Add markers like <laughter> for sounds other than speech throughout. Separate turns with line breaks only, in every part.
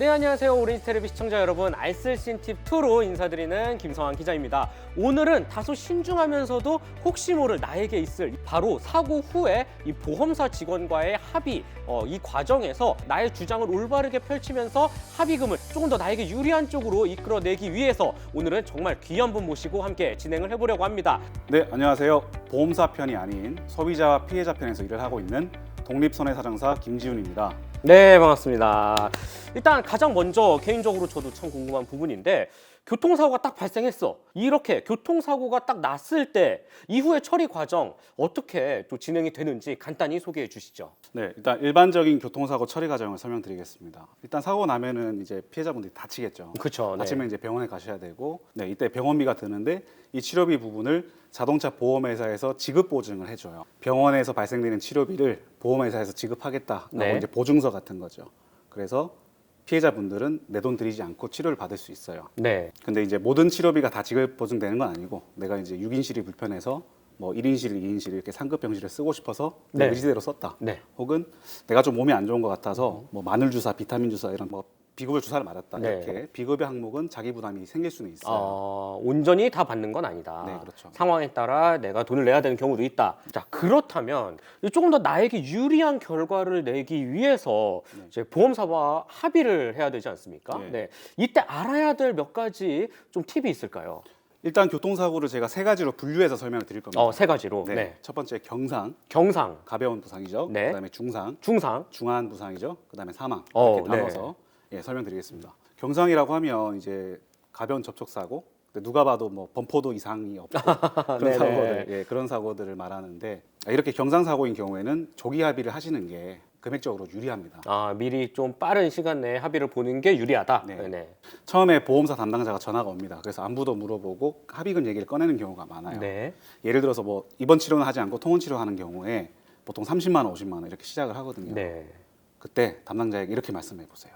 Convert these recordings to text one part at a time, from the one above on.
네 안녕하세요 오렌지 텔레비 시청자 여러분 알쓸신 팁2로 인사드리는 김성환 기자입니다 오늘은 다소 신중하면서도 혹시 모를 나에게 있을 바로 사고 후에 이 보험사 직원과의 합의 어, 이 과정에서 나의 주장을 올바르게 펼치면서 합의금을 조금 더 나에게 유리한 쪽으로 이끌어내기 위해서 오늘은 정말 귀한 분 모시고 함께 진행을 해보려고 합니다
네, 안녕하세요. 보험사 편이 아닌 소비자와 피해자 편에서 일을 하고 있는 독립손해사정사 김지훈입니다.
네, 반갑습니다. 일단 가장 먼저 개인적으로 저도 참 궁금한 부분인데 교통사고가 딱 발생했어. 이렇게 교통사고가 딱 났을 때 이후의 처리 과정 어떻게 또 진행이 되는지 간단히 소개해 주시죠.
네, 일단 일반적인 교통사고 처리 과정을 설명드리겠습니다. 일단 사고 나면은 이제 피해자분들이 다치겠죠.
그렇죠. 네.
다치면 이제 병원에 가셔야 되고, 네, 이때 병원비가 드는데 이 치료비 부분을 자동차 보험회사에서 지급 보증을 해줘요. 병원에서 발생되는 치료비를 보험회사에서 지급하겠다라고
네.
이제 보증서 같은 거죠. 그래서 피해자분들은 내 돈 들이지 않고 치료를 받을 수 있어요.
네.
근데 이제 모든 치료비가 다 지급 보증되는 건 아니고 내가 이제 6인실이 불편해서 뭐 1인실, 2인실 이렇게 상급 병실을 쓰고 싶어서 내
네.
의지대로 썼다.
네.
혹은 내가 좀 몸이 안 좋은 것 같아서 뭐 마늘 주사, 비타민 주사 이런 뭐 비급여 주사를 맞았다.
네.
이렇게 비급여 항목은 자기 부담이 생길 수는 있어요.
어, 온전히 다 받는 건 아니다.
네, 그렇죠.
상황에 따라 내가 돈을 내야 되는 경우도 있다. 자, 그렇다면 조금 더 나에게 유리한 결과를 내기 위해서
네.
이제 보험사와 합의를 해야 되지 않습니까?
네.
네. 이때 알아야 될 몇 가지 좀 팁이 있을까요?
일단 교통사고를 제가 세 가지로 분류해서 설명을 드릴 겁니다.
어, 세 가지로.
네.
네.
첫 번째 경상,
경상,
가벼운 부상이죠.
네.
그다음에 중상,
중상.
중한 부상이죠. 그다음에 사망
어,
이렇게 나눠서 예, 설명드리겠습니다. 경상이라고 하면 이제 가벼운 접촉 사고, 근데 누가 봐도 뭐 범퍼도 이상이 없고 <laughs> 그런. 사고들, 예, 그런 사고들을 말하는데 아, 이렇게 경상 사고인 경우에는 조기 합의를 하시는 게 금액적으로 유리합니다.
아, 미리 좀 빠른 시간 내에 합의를 보는 게 유리하다.
네.
네. 네.
처음에 보험사 담당자가 전화가 옵니다. 그래서 안부도 물어보고 합의금 얘기를 꺼내는 경우가 많아요.
네.
예를 들어서 뭐 입원 치료는 하지 않고 통원 치료하는 경우에 보통 30만 원, 50만 원 이렇게 시작을 하거든요.
네.
그때 담당자에게 이렇게 말씀해 보세요.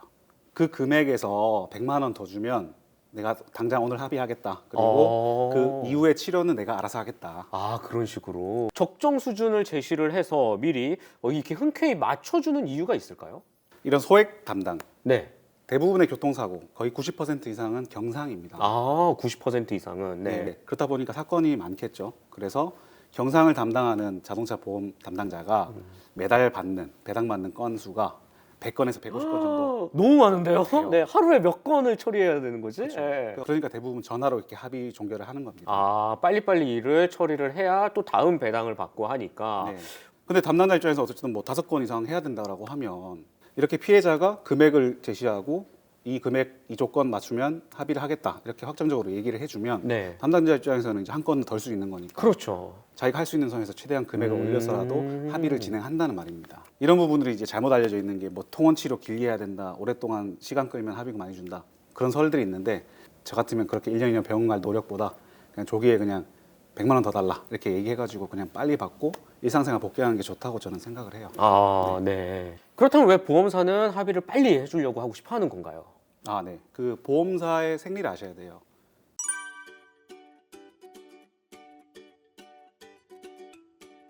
그 금액에서 100만 원 더 주면 내가 당장 오늘 합의하겠다. 그리고
어.
그 이후의 치료는 내가 알아서 하겠다.
아 그런 식으로 적정 수준을 제시를 해서 미리 어, 이렇게 흔쾌히 맞춰주는 이유가 있을까요?
이런 소액 담당
네.
대부분의 교통사고 거의 90% 이상은 경상입니다.
아 90% 이상은 네.
네. 그렇다 보니까 사건이 많겠죠. 그래서 경상을 담당하는 자동차 보험 담당자가
음.
매달 받는 배당 받는 건수가 100건에서 150건 정도.
아, <gasps> 너무 많은데요?
돼요.
네 하루에 몇 건을 처리해야 되는 거지?
그렇죠.
네.
그러니까 대부분 전화로 이렇게 합의 종결을 하는 겁니다.
아 빨리빨리 일을 처리를 해야 또 다음 배당을 받고 하니까
네. 근데 담당자 입장에서 어쨌든 뭐 다섯 건 이상 해야 된다라고 하면 이렇게 피해자가 금액을 제시하고 이 금액 이 조건 맞추면 합의를 하겠다 이렇게 확정적으로 얘기를 해주면
네.
담당자 입장에서는 이제 한건덜수 있는 거니까
그렇죠.
자기가 할 수 있는 선에서 최대한 금액을
음.
올려서라도 합의를 진행한다는 말입니다. 이런 부분들이 이제 잘못 알려져 있는 게 뭐 통원 치료 길게 해야 된다, 오랫동안 시간 끌면 합의금 많이 준다 그런 설들이 있는데 저 같으면 그렇게 1년 2년 병원 갈 노력보다 그냥 조기에 그냥 100만 원 더 달라 이렇게 얘기해가지고 그냥 빨리 받고 일상생활 복귀하는 게 좋다고 저는 생각을 해요.
아 네. 그렇다면 왜 보험사는 합의를 빨리 해주려고 하고 싶어 하는 건가요?
아, 네. 그 보험사의 생리를 아셔야 돼요.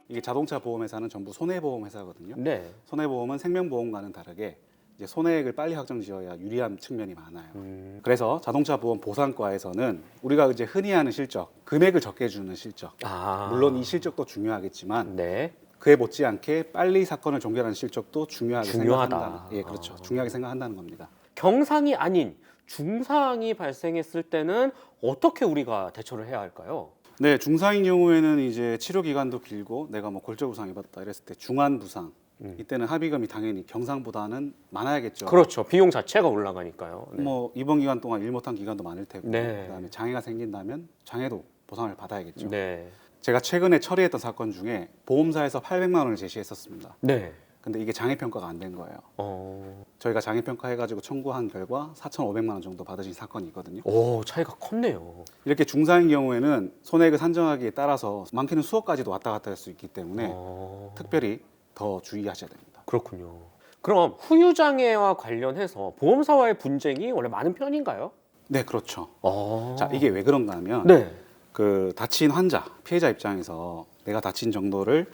이게 자동차 보험회사는 전부 손해보험 회사거든요.
네.
손해보험은 생명보험과는 다르게 이제 손해액을 빨리 확정지어야 유리한 측면이 많아요.
음,
그래서 자동차 보험 보상과에서는 우리가 이제 흔히 하는 실적, 금액을 적게 주는 실적.
아
물론 이 실적도 중요하겠지만
네.
그에 못지않게 빨리 사건을 종결하는 실적도 중요하게
중요하다.
생각한다는 예, 그렇죠.
아.
중요하게 생각한다는 겁니다.
경상이 아닌 중상이 발생했을 때는 어떻게 우리가 대처를 해야 할까요?
네, 중상인 경우에는 이제 치료 기간도 길고 내가 뭐 골절 부상 입었다 이랬을 때 중한 부상
음.
이때는 합의금이 당연히 경상보다는 많아야겠죠.
그렇죠. 비용 자체가 올라가니까요. 네.
뭐 입원 기간 동안 일 못한 기간도 많을 테고
네.
그다음에 장애가 생긴다면 장애도 보상을 받아야겠죠.
네.
제가 최근에 처리했던 사건 중에 보험사에서 800만 원을 제시했었습니다.
네.
근데 이게 장애 평가가 안 된 거예요.
어.
저희가 장애 평가 해가지고 청구한 결과 4,500만 원 정도 받으신 사건이 있거든요.
오, 차이가 컸네요.
이렇게 중상인 경우에는 손해액을 산정하기에 따라서 많게는 수억까지도 왔다 갔다 할 수 있기 때문에
어.
특별히 더 주의하셔야 됩니다.
그렇군요. 그럼 후유 장애와 관련해서 보험사와의 분쟁이 원래 많은 편인가요?
네, 그렇죠.
어.
자, 이게 왜 그런가 하면
네.
그 다친 환자, 피해자 입장에서 내가 다친 정도를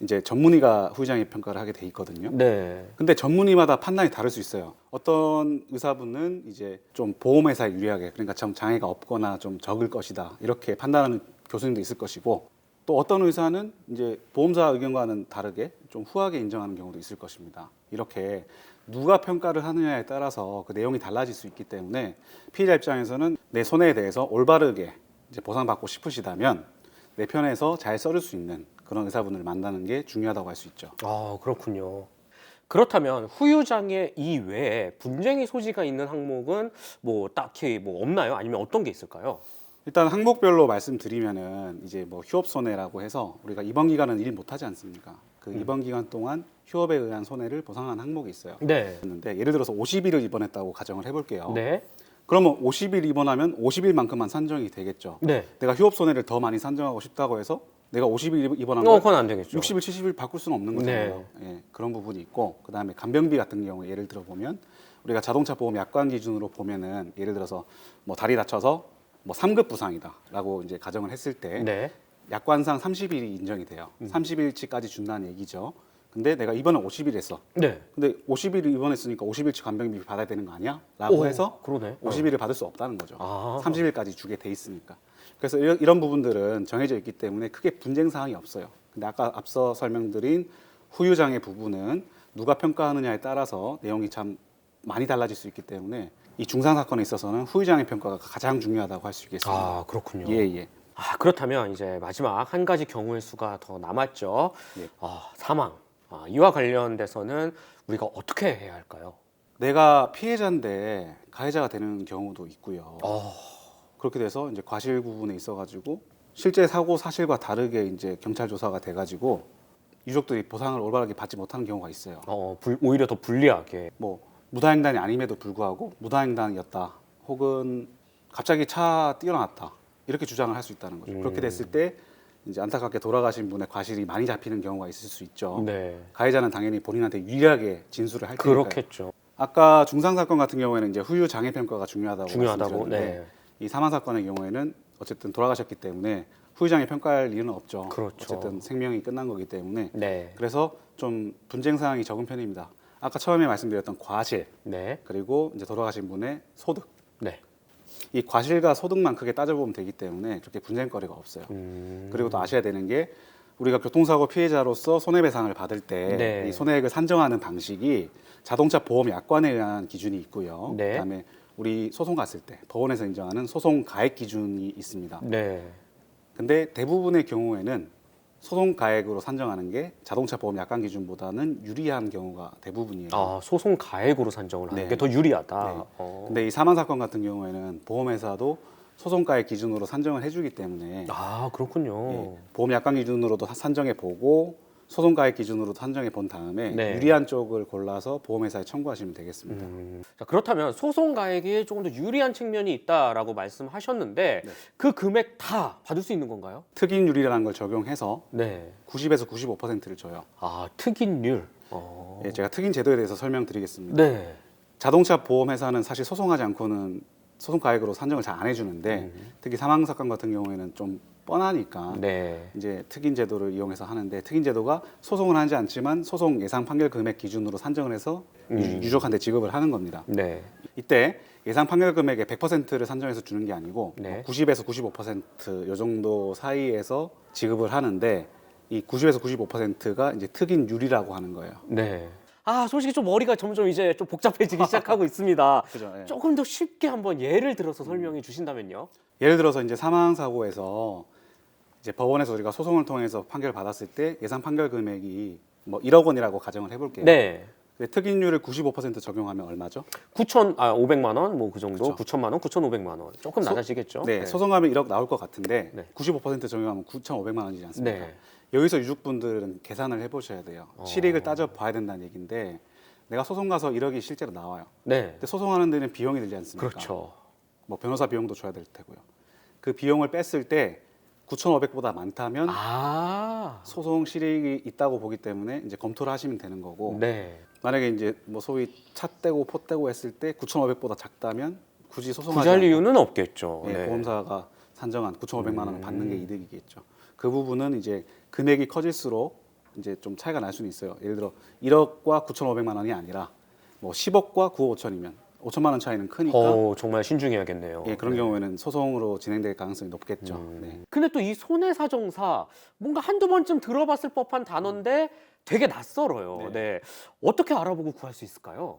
이제 전문의가 후유장애 평가를 하게 돼 있거든요.
네.
근데 전문의마다 판단이 다를 수 있어요. 어떤 의사분은 이제 좀 보험회사에 유리하게 그러니까 좀 장애가 없거나 좀 적을 것이다 이렇게 판단하는 교수님도 있을 것이고 또 어떤 의사는 이제 보험사 의견과는 다르게 좀 후하게 인정하는 경우도 있을 것입니다. 이렇게 누가 평가를 하느냐에 따라서 그 내용이 달라질 수 있기 때문에 피해자 입장에서는 내 손해에 대해서 올바르게 이제 보상받고 싶으시다면 내 편에서 잘 써줄 수 있는 그런 의사분을 만나는 게 중요하다고 할 수 있죠.
아, 그렇군요. 그렇다면 후유장애 이외에 분쟁이 소지가 있는 항목은 뭐 딱히 뭐 없나요? 아니면 어떤 게 있을까요?
일단 항목별로 말씀드리면은 이제 뭐 휴업 손해라고 해서 우리가 입원 기간은 일 못하지 않습니까? 그
음.
입원 기간 동안 휴업에 의한 손해를 보상하는 항목이 있어요.
네.
근데 예를 들어서 50일을 입원했다고 가정을 해볼게요.
네.
그러면 50일 입원하면 50일만큼만 산정이 되겠죠.
네.
내가 휴업 손해를 더 많이 산정하고 싶다고 해서 내가 50일 입원한
어,
걸
그건 안 되겠죠.
60일, 70일 바꿀 수는 없는 거잖아요. 예, 그런 부분이 있고 그다음에 간병비 같은 경우에 예를 들어 보면 우리가 자동차 보험 약관 기준으로 보면은 예를 들어서 뭐 다리 다쳐서 뭐 3급 부상이다라고 이제 가정을 했을 때
네.
약관상 30일이 인정이 돼요. 30일치까지 준다는 얘기죠. 근데 내가 입원을 50일 했어.
네.
근데 50일 입원했으니까 50일치 간병비 받아야 되는 거 아니야? 라고
오,
해서
그러네.
50일을 받을 수 없다는 거죠.
아.
30일까지 주게 돼 있으니까. 그래서 이런, 부분들은 정해져 있기 때문에 크게 분쟁 사항이 없어요. 근데 아까 앞서 설명드린 후유장애 부분은 누가 평가하느냐에 따라서 내용이 참 많이 달라질 수 있기 때문에 이 중상 사건에 있어서는 후유장애 평가가 가장 중요하다고 할 수 있겠습니다.
아, 그렇군요.
예, 예.
아, 그렇다면 이제 마지막 한 가지 경우의 수가 더 남았죠.
예.
아, 사망. 아, 이와 관련돼서는 우리가 어떻게 해야 할까요?
내가 피해자인데 가해자가 되는 경우도 있고요.
어,
그렇게 돼서 이제 과실 구분에 있어가지고 실제 사고 사실과 다르게 이제 경찰 조사가 돼가지고 유족들이 보상을 올바르게 받지 못하는 경우가 있어요.
어, 불- 오히려 더 불리하게.
뭐 무단횡단이 아님에도 불구하고 무단횡단이었다 혹은 갑자기 차 뛰어났다 이렇게 주장을 할 수 있다는 거죠.
음.
그렇게 됐을 때 이제 안타깝게 돌아가신 분의 과실이 많이 잡히는 경우가 있을 수 있죠.
네.
가해자는 당연히 본인한테 유리하게 진술을 할 테니까요.
그렇겠죠.
아까 중상 사건 같은 경우에는 이제 후유 장애 평가가 중요하다고
중요하다고.
말씀드렸는데
네.
이 사망 사건의 경우에는 어쨌든 돌아가셨기 때문에 후유 장애 평가할 일은 없죠.
그렇죠.
어쨌든 생명이 끝난 거기 때문에
네.
그래서 좀 분쟁 사항이 적은 편입니다. 아까 처음에 말씀드렸던 과실
네.
그리고 이제 돌아가신 분의 소득
네.
이 과실과 소득만 크게 따져보면 되기 때문에 그렇게 분쟁거리가 없어요.
음.
그리고 또 아셔야 되는 게 우리가 교통사고 피해자로서 손해배상을 받을 때이
네.
손해액을 산정하는 방식이 자동차 보험 약관에 의한 기준이 있고요.
네.
그다음에 우리 소송 갔을 때 법원에서 인정하는 소송 가액 기준이 있습니다.
네.
근데 대부분의 경우에는 소송 가액으로 산정하는 게 자동차 보험 약관 기준보다는 유리한 경우가 대부분이에요.
아, 소송 가액으로 산정을 하는
네.
게 더 유리하다.
네.
어.
근데 이 사망 사건 같은 경우에는 보험회사도 소송가액 기준으로 산정을 해주기 때문에
아, 그렇군요.
예, 보험 약관 기준으로도 산정해 보고 소송가액 기준으로 산정해 본 다음에
네.
유리한 쪽을 골라서 보험회사에 청구하시면 되겠습니다.
음, 자, 그렇다면 소송 가액이 조금 더 유리한 측면이 있다라고 말씀하셨는데
네.
그 금액 다 받을 수 있는 건가요?
특인율이라는 걸 적용해서
네.
90에서 95%를 줘요.
아, 특인율. 어.
예, 제가 특인 제도에 대해서 설명드리겠습니다.
네.
자동차 보험회사는 사실 소송하지 않고는 소송가액으로 산정을 잘 안 해주는데 특히 사망 사건 같은 경우에는 좀 뻔하니까
음. 네.
이제 특인 제도를 이용해서 하는데 특인 제도가 소송을 하지 않지만 소송 예상 판결 금액 기준으로 산정을 해서 유-
음.
유족한테 지급을 하는 겁니다.
네.
이때 예상 판결 금액의 100%를 산정해서 주는 게 아니고
네.
90에서 95%요 정도 사이에서 지급을 하는데 이 90에서 95%가 이제 특인율이라고 하는 거예요.
네. 아, 솔직히 좀 머리가 점점 이제 좀 복잡해지기 <laughs> 시작하고 있습니다.
그죠? 예.
조금 더 쉽게 한번 예를 들어서 설명해 주신다면요.
예를 들어서 이제 사망 사고에서 이제 법원에서 우리가 소송을 통해서 판결 받았을 때 예상 판결 금액이 뭐 1억 원이라고 가정을 해볼게요.
네.
근데 특인율을 95% 적용하면 얼마죠?
9천 아 500만 원 뭐 그 정도
그쵸.
9천만 원 9,500만 원 조금
소-
낮아지겠죠.
네, 소송하면 1억 나올 것 같은데
네.
95% 적용하면 9,500만 원이지 않습니까?
네.
여기서 유족분들은 계산을 해보셔야 돼요.
어.
실익을 따져 봐야 된다는 얘기인데 내가 소송 가서 1억이 실제로 나와요.
네.
근데 소송하는 데는 비용이 들지 않습니까?
그렇죠.
뭐 변호사 비용도 줘야 될 테고요. 그 비용을 뺐을 때 9,500보다 많다면
아.
소송 실익이 있다고 보기 때문에 이제 검토를 하시면 되는 거고
네.
만약에 이제 뭐 소위 차 떼고 포 떼고 했을 때 9,500보다 작다면 굳이 소송하지
부잘
않고
이유는 없겠죠.
예,
네.
보험사가 산정한 9,500만 원을 받는 게
음.
이득이겠죠. 그 부분은 이제 금액이 커질수록 이제 좀 차이가 날 수는 있어요. 예를 들어 1억과 9,500만 원이 아니라 뭐 10억과 9억 5천이면 5천만 원 차이는 크니까
어, 정말 신중해야겠네요.
예, 그런
네.
경우에는 소송으로 진행될 가능성이 높겠죠.
음.
네.
근데 또 이 손해사정사 뭔가 한두 번쯤 들어봤을 법한 단어인데 되게 낯설어요. 네.
네.
어떻게 알아보고 구할 수 있을까요?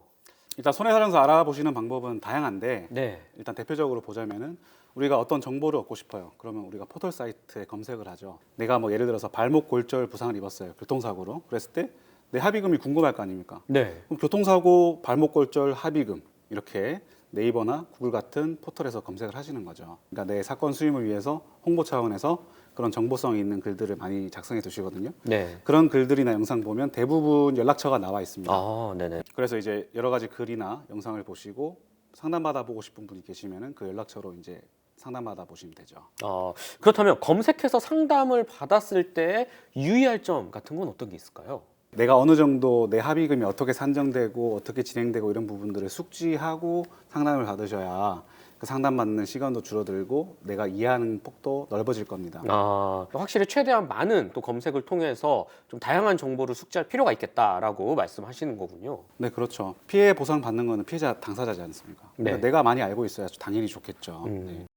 일단 손해사정사 알아보시는 방법은 다양한데
네.
일단 대표적으로 보자면은 우리가 어떤 정보를 얻고 싶어요. 그러면 우리가 포털 사이트에 검색을 하죠. 내가 뭐 예를 들어서 발목 골절 부상을 입었어요. 교통사고로. 그랬을 때 내 합의금이 궁금할 거 아닙니까?
네.
그럼 교통사고 발목 골절 합의금 이렇게 네이버나 구글 같은 포털에서 검색을 하시는 거죠. 그러니까 내 사건 수임을 위해서 홍보 차원에서 그런 정보성이 있는 글들을 많이 작성해 두시거든요.
네.
그런 글들이나 영상 보면 대부분 연락처가 나와 있습니다.
아, 네네.
그래서 이제 여러 가지 글이나 영상을 보시고 상담 받아 보고 싶은 분이 계시면은 그 연락처로 이제 상담 받아 보시면 되죠.
어, 그렇다면 검색해서 상담을 받았을 때 유의할 점 같은 건 어떤 게 있을까요?
내가 어느 정도 내 합의금이 어떻게 산정되고 어떻게 진행되고 이런 부분들을 숙지하고 상담을 받으셔야 그 상담 받는 시간도 줄어들고 내가 이해하는 폭도 넓어질 겁니다.
아, 확실히 최대한 많은 또 검색을 통해서 좀 다양한 정보를 숙지할 필요가 있겠다라고 말씀하시는 거군요.
네, 그렇죠. 피해 보상 받는 거는 피해자 당사자지 않습니까? 그러니까
네.
내가 많이 알고 있어야 당연히 좋겠죠.
음.
네.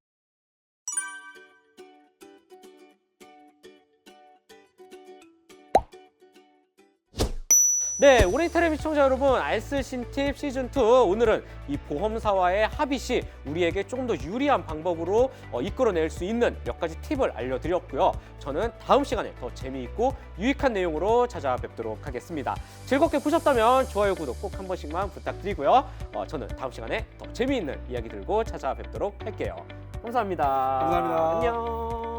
네, 우리 텔레비 시청자 여러분, 알쓸신 팁 시즌 2 오늘은 이 보험사와의 합의 시 우리에게 조금 더 유리한 방법으로 어, 이끌어낼 수 있는 몇 가지 팁을 알려드렸고요. 저는 다음 시간에 더 재미있고 유익한 내용으로 찾아뵙도록 하겠습니다. 즐겁게 보셨다면 좋아요, 구독 꼭 한 번씩만 부탁드리고요. 어, 저는 다음 시간에 더 재미있는 이야기 들고 찾아뵙도록 할게요. 감사합니다.
감사합니다.
안녕.